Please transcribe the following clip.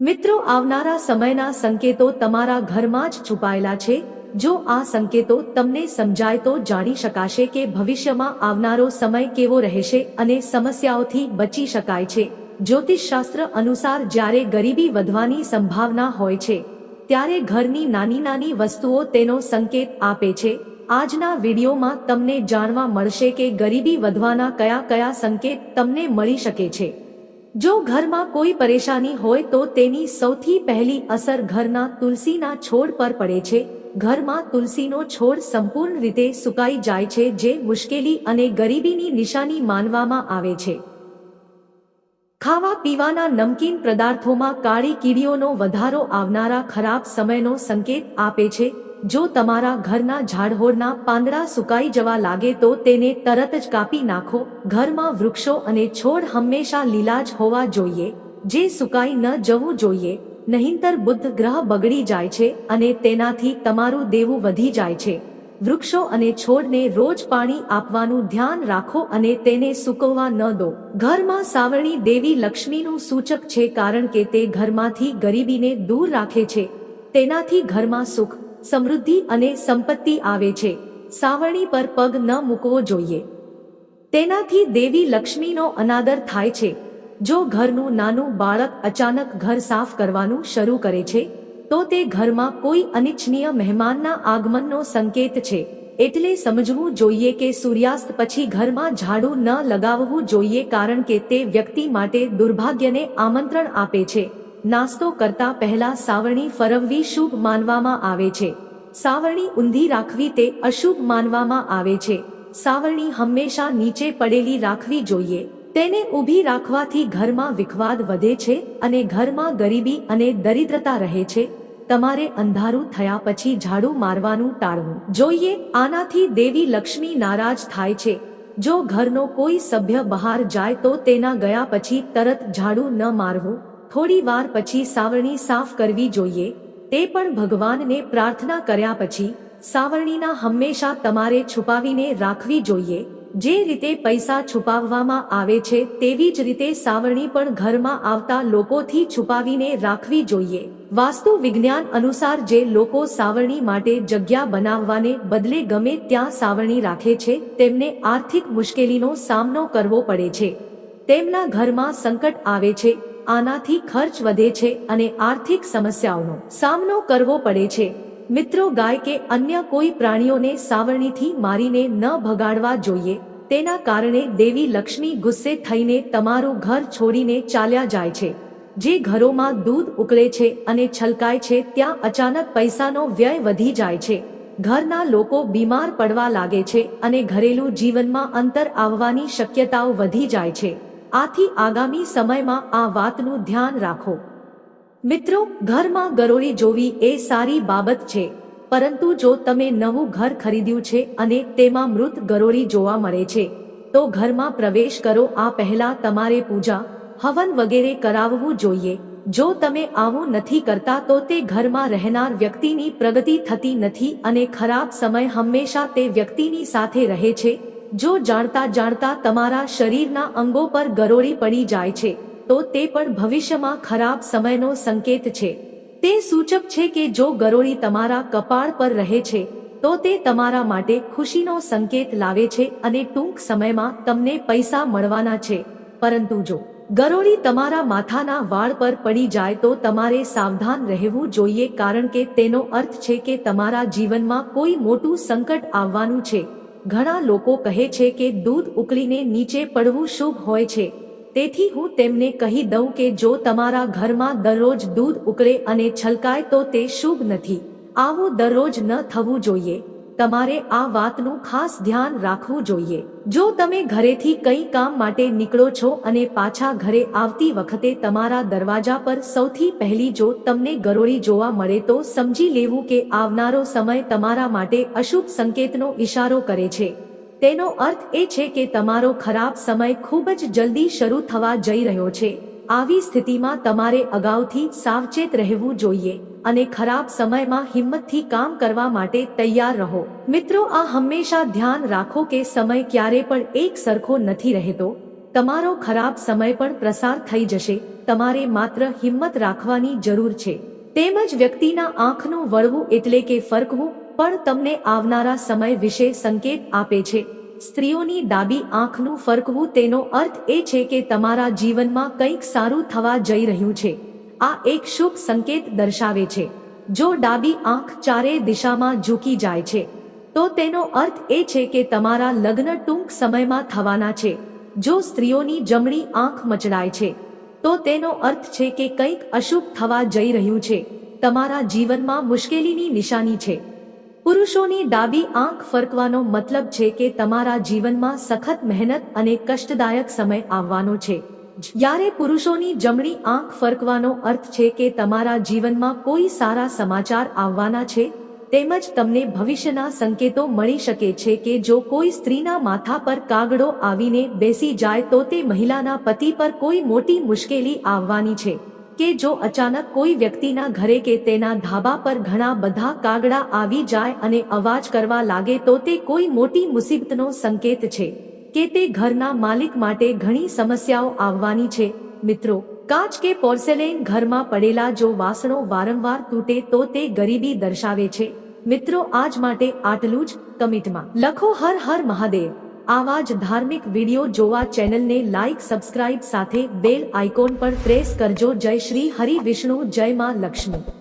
મિત્રો, આવનારા સમયના સંકેતો તમારા ઘરમાં જ છુપાયેલા છે. જો આ સંકેતો તમને સમજાય તો જાણી શકાશે કે ભવિષ્યમાં આવનારો સમય કેવો રહેશે અને સમસ્યાઓથી બચી શકાય છે. જ્યોતિષશાસ્ત્ર અનુસાર જ્યારે ગરીબી વધવાની સંભાવના હોય છે, ત્યારે ઘરની નાની નાની વસ્તુઓ તેનો સંકેત આપે છે. આજના વિડીયોમાં તમને જાણવા મળશે કે ગરીબી વધવાના કયા કયા સંકેત તમને મળી શકે છે. જો ઘરમાં કોઈ પરેશાની હોય તો તેની સૌથી પહેલી અસર ઘરના તુલસીના છોડ પર પડે છે. ઘરમાં તુલસીનો છોડ સંપૂર્ણ રીતે સુકાઈ જાય છે, જે મુશ્કેલી અને ગરીબીની નિશાની માનવામાં આવે છે. ખાવા પીવાના નમકીન પદાર્થોમાં કાળી કીડીઓનો વધારો આવનારા ખરાબ સમયનો સંકેત આપે છે. જો તમારા ઘરના ઝાડહોરના પાંદડા સુકાઈ જવા લાગે તો તેને તરત જ કાપી નાખો. ઘરમાં વૃક્ષો અને છોડ હંમેશા લીલા જ હોવા જોઈએ. જે સુકાઈ ન જવું જોઈએ. નહીંતર બુદ્ધ ગ્રહ બગડી જાય છે અને તેનાથી તમારું દેવું વધી જાય છે. વૃક્ષો અને છોડને રોજ પાણી આપવાનું ધ્યાન રાખો અને તેને સૂકવવા ન દો. ઘરમાં સાવરણી દેવી લક્ષ્મીનું સૂચક છે કારણ કે તે ઘરમાંથી ગરીબીને દૂર રાખે છે. તેનાથી ઘરમાં સુખ સમૃદ્ધિ અને સંપત્તિ આવે છે. સાવરણી પર પગ ન મૂકવો જોઈએ. તેનાથી દેવી લક્ષ્મીનો અનાદર થાય છે. જો ઘરનું નાનું બાળક અચાનક ઘર સાફ કરવાનું શરૂ કરે છે, તો તે ઘરમાં કોઈ અનિચ્છનીય મહેમાનના આગમનનો સંકેત છે. એટલે સમજવું જોઈએ કે સૂર્યાસ્ત પછી ઘરમાં ઝાડુ ન લગાવવું જોઈએ કારણ કે તે વ્યક્તિ માટે દુર્ભાગ્યને આમંત્રણ આપે છે. નાસ્તો કરતા પહેલા સાવરણી ફરવવી શુભ માનવામાં આવે છે. સાવરણી ઊંધી રાખવી તે અશુભ માનવામાં આવે છે. સાવરણી હંમેશા નીચે પડેલી રાખવી જોઈએ. તેને ઊભી રાખવાથી ઘરમાં વિખવાદ વધે છે અને ઘરમાં ગરીબી અને દરિદ્રતા રહે છે. તમારે અંધારું થયા પછી ઝાડુ મારવાનું ટાળવું જોઈએ. આનાથી દેવી લક્ષ્મી નારાજ થાય છે. જો ઘરનો કોઈ સભ્ય બહાર જાય તો તેના ગયા પછી તરત ઝાડુ ન મારવું થોડી વાર પછી સાવરણી સાફ કરવી જોઈએ. તે પણ ભગવાનને પ્રાર્થના કર્યા પછી, સાવરણીના હંમેશા તમારે છુપાવીને રાખવી જોઈએ. જે રીતે પૈસા છુપાવવામાં આવે છે, તેવી જ રીતે સાવરણી પણ ઘરમાં આવતા લોકોથી છુપાવીને રાખવી જોઈએ. વાસ્તુ વિજ્ઞાન અનુસાર જે લોકો સાવરણી માટે જગ્યા બનાવવાને બદલે ગમે ત્યાં સાવરણી રાખે છે, તેમને આર્થિક મુશ્કેલીનો સામનો કરવો પડે છે. તેમના ઘરમાં સંકટ આવે છે આનાથી ખર્ચ વધે છે અને આર્થિક સમસ્યાઓનો સામનો કરવો પડે છે. મિત્રો, ગાય કે અન્ય કોઈ પ્રાણીઓને સાવરણીથી મારીને ન ભગાડવા જોઈએ. તેના કારણે દેવી લક્ષ્મી ગુસ્સે થઈને તમારું ઘર છોડીને ચાલ્યા જાય છે. જે ઘરોમાં દૂધ ઉકળે છે અને છલકાય છે, ત્યાં અચાનક પૈસાનો વ્યય વધી જાય છે. ઘરના લોકો બીમાર પડવા લાગે છે અને ઘરેલું જીવનમાં અંતર આવવાની શક્યતાઓ વધી જાય છે. આથી આગામી સમયમાં આ વાતનું ધ્યાન રાખો. મિત્રો, ઘરમાં ગરોળી જોવી એ સારી બાબત છે, પરંતુ જો તમે નવું ઘર ખરીદ્યું છે અને તેમાં મૃત ગરોળી જોવા મળે છે, તો ઘરમાં પ્રવેશ કરો, આ પહેલા તમારે પૂજા, હવન વગેરે કરાવવું જોઈએ. જો તમે આવું નથી કરતા તો તે ઘરમાં રહેનાર વ્યક્તિની પ્રગતિ થતી નથી અને ખરાબ સમય હંમેશા તે વ્યક્તિની સાથે રહે છે જો જાણતા જાણતા તમારા શરીરના અંગો પર ગરોળી પડી જાય છે, તો તે પણ ભવિષ્યમાં ખરાબ સમયનો સંકેત છે. તે સૂચક છે કે જો ગરોળી તમારા કપાળ પર રહે છે, તો તે તમારા માટે ખુશીનો સંકેત લાવે છે અને ટૂંક સમયમાં તમને પૈસા મળવાના છે. પરંતુ જો ગરોળી તમારા માથાના વાળ પર પડી જાય તો તમારે સાવધાન રહેવું જોઈએ કારણ કે તેનો અર્થ છે કે તમારા જીવનમાં કોઈ મોટું સંકટ આવવાનું છે. ઘણા લોકો કહે છે કે દૂધ ઉકળીને નીચે પડવું શુભ હોય છે. તેથી હું તેમને કહી દઉં કે જો તમારા ઘરમાં દરરોજ દૂધ ઉકળે અને છલકાય તો તે શુભ નથી. આવું દરરોજ ન થવું જોઈએ. તમારે આ વાતનું ખાસ ધ્યાન રાખવું જોઈએ. જો તમે ઘરેથી કંઈ કામ માટે નીકળો છો અને પાછા ઘરે આવતી વખતે તમારા દરવાજા પર સૌથી પહેલી જો તમને ગરોળી જોવા મળે તો સમજી લેવું કે આવનારો સમય તમારા માટે અશુભ સંકેતનો ઇશારો કરે છે. તેનો અર્થ એ છે કે તમારો ખરાબ સમય ખૂબ જ જલ્દી શરૂ થવા જઈ રહ્યો છે. આવી સ્થિતિમાં તમારે અગાઉથી સાવચેત રહેવું જોઈએ અને ખરાબ સમયમાં હિંમતથી કામ કરવા માટે તૈયાર રહો. મિત્રો, આ હંમેશા ધ્યાન રાખો કે સમય ક્યારે પણ એક સરખો નથી રહેતો. તમારો ખરાબ સમય પણ પ્રસાર થઈ જશે. તમારે માત્ર હિંમત રાખવાની જરૂર છે. તેમજ વ્યક્તિના આંખનું વળવું એટલે કે ફરકવું પણ તમને આવનારા સમય વિશે સંકેત આપે છે. સ્ત્રીઓની ડાબી આંખનું ફરકવું તેનો અર્થ એ છે કે તમારા જીવનમાં કંઈક સારું થવા જઈ રહ્યું છે. આ એક શુભ સંકેત દર્શાવે છે. જો ડાબી આંખ ચારે દિશામાં ઝૂકી જાય છે, તો તેનો અર્થ એ છે કે તમારા લગ્ન ટૂંક સમયમાં થવાના છે. જો સ્ત્રીઓની જમણી આંખ મચડાય છે, તો તેનો અર્થ છે કે કંઈક અશુભ થવા જઈ રહ્યું છે. તમારા જીવનમાં મુશ્કેલીની નિશાની છે. પુરુષોની ડાબી આંખ ફરકવાનો મતલબ છે કે તમારા જીવનમાં સખત મહેનત અને કષ્ટદાયક સમય આવવાનો છે. જ્યારે પુરુષોની જમણી આંખ ફરકવાનો અર્થ છે કે તમારા જીવનમાં કોઈ સારા સમાચાર આવવાના છે, તેમજ તમને ભવિષ્યના સંકેતો મળી શકે છે કે જો કોઈ સ્ત્રીના માથા પર કાગડો આવીને બેસી જાય તો તે મહિલાના પતિ પર કોઈ મોટી મુશ્કેલી આવવાની છે. કે જો અચાનક કોઈ વ્યક્તિના ઘરે કે તેના ધાબા પર ઘણા બધા કાગડા આવી જાય અને અવાજ કરવા લાગે તો તે કોઈ મોટી મુસીબતનો સંકેત છે કે તે ઘરના માલિક માટે ઘણી સમસ્યાઓ આવવાની છે. મિત્રો, કાચ કે પોર્સેલેન ઘરમાં પડેલા જો વાસણો વારંવાર તૂટે તો તે ગરીબી દર્શાવે છે. મિત્રો, આજ માટે આટલું જ. કમિટમાં લખો હર હર મહાદેવ. આવા જ ધાર્મિક વીડિયો જોવા ચેનલને લાઇક સબસ્ક્રાઇબ સાથે બેલ આઇકોન પર પ્રેસ કરજો. જય શ્રી હરિ વિષ્ણુ, જય માં લક્ષ્મી.